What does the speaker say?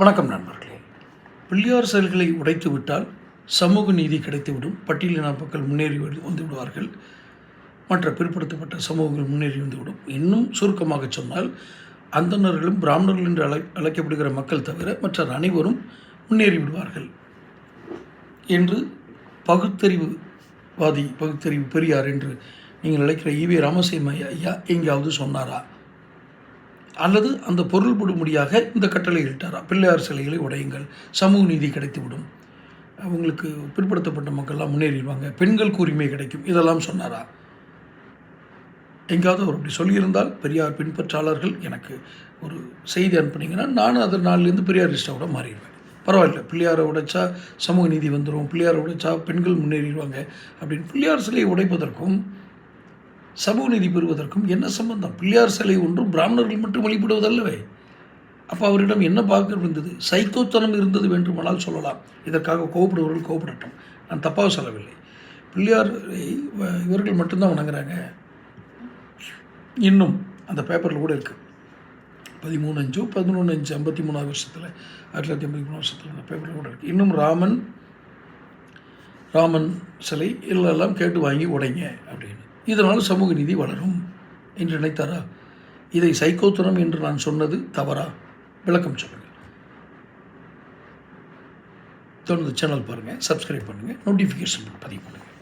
வணக்கம் நண்பர்களே. பிள்ளையார் செயல்களை உடைத்துவிட்டால் சமூக நீதி கிடைத்துவிடும். பட்டியலின மக்கள் முன்னேறி வந்து விடுவார்கள் மற்ற பிற்படுத்தப்பட்ட சமூகங்கள் முன்னேறி வந்துவிடும். இன்னும் சுருக்கமாக சொன்னால் அந்தணர்களும் பிராமணர்கள் என்று அழை அழைக்கப்படுகிற மக்கள் தவிர மற்ற அனைவரும் முன்னேறி விடுவார்கள். என்று பகுத்தறிவுவாதி பகுத்தறிவு பெரியார் என்று நீங்கள் அழைக்கிற ஈவே ராமசாமி ஐயா எங்கேயாவது சொன்னாரா? அல்லது அந்த பொருள்படும்படியாக இந்த கட்டளை இட்டாரா? பிள்ளையார் சிலைகளை உடையுங்கள் சமூக நீதி கிடைத்துவிடும். அவங்களுக்கு பிற்படுத்தப்பட்ட மக்கள்லாம் முன்னேறிடுவாங்க பெண்களுக்கு உரிமை கிடைக்கும் இதெல்லாம் சொன்னாரா? எங்காவது அவர் அப்படி சொல்லியிருந்தால் பெரியார் பின்பற்றாளர்கள் எனக்கு ஒரு செய்தி அனுப்புனீங்கன்னா நானும் அதன் நாள்லேருந்து பெரியாரிஸ்டாவோட மாறிடுவேன். பரவாயில்ல பிள்ளையாரை உடைச்சா சமூக நீதி வந்துடும் பிள்ளையாரை உடைச்சா பெண்கள் முன்னேறிடுவாங்க அப்படின்னு பிள்ளையார் சிலையை உடைப்பதற்கும் சமூக நீதி பெறுவதற்கும் என்ன சம்பந்தம்? பிள்ளையார் சிலை ஒன்றும் பிராமணர்கள் மட்டும் வழிபடுவதல்லவே. அப்போ அவரிடம் என்ன பார்க்க இருந்தது? சைக்கோத்தனம் இருந்தது வேண்டுமானால் சொல்லலாம். இதற்காக கோபப்படுவர்கள் கோபப்படட்டும் நான் தப்பாக சொல்லவில்லை. பிள்ளையார் இவர்கள் மட்டும்தான் வணங்குறாங்க. இன்னும் அந்த பேப்பரில் கூட இருக்குது பதிமூணு அஞ்சு பதினொன்று அஞ்சு ஐம்பத்தி மூணாவது வருஷத்தில் ஆயிரத்தி தொள்ளாயிரத்தி ஐம்பத்தி மூணு வருஷத்தில் அந்த பேப்பரில் கூட இருக்குது இன்னும் ராமன் ராமன் சிலை எல்லாம் கேட்டு வாங்கி உடைங்க. இதனால் சமூக நீதி வளரும் என்று நினைத்தாரா? இதை சைக்கோத்தனம் என்று நான் சொன்னது தவறா? விளக்கம் சொல்லுங்கள். தொடர்ந்து சேனல் பாருங்கள் சப்ஸ்கிரைப் பண்ணுங்கள் நோட்டிஃபிகேஷன் பதிவு பண்ணுங்கள்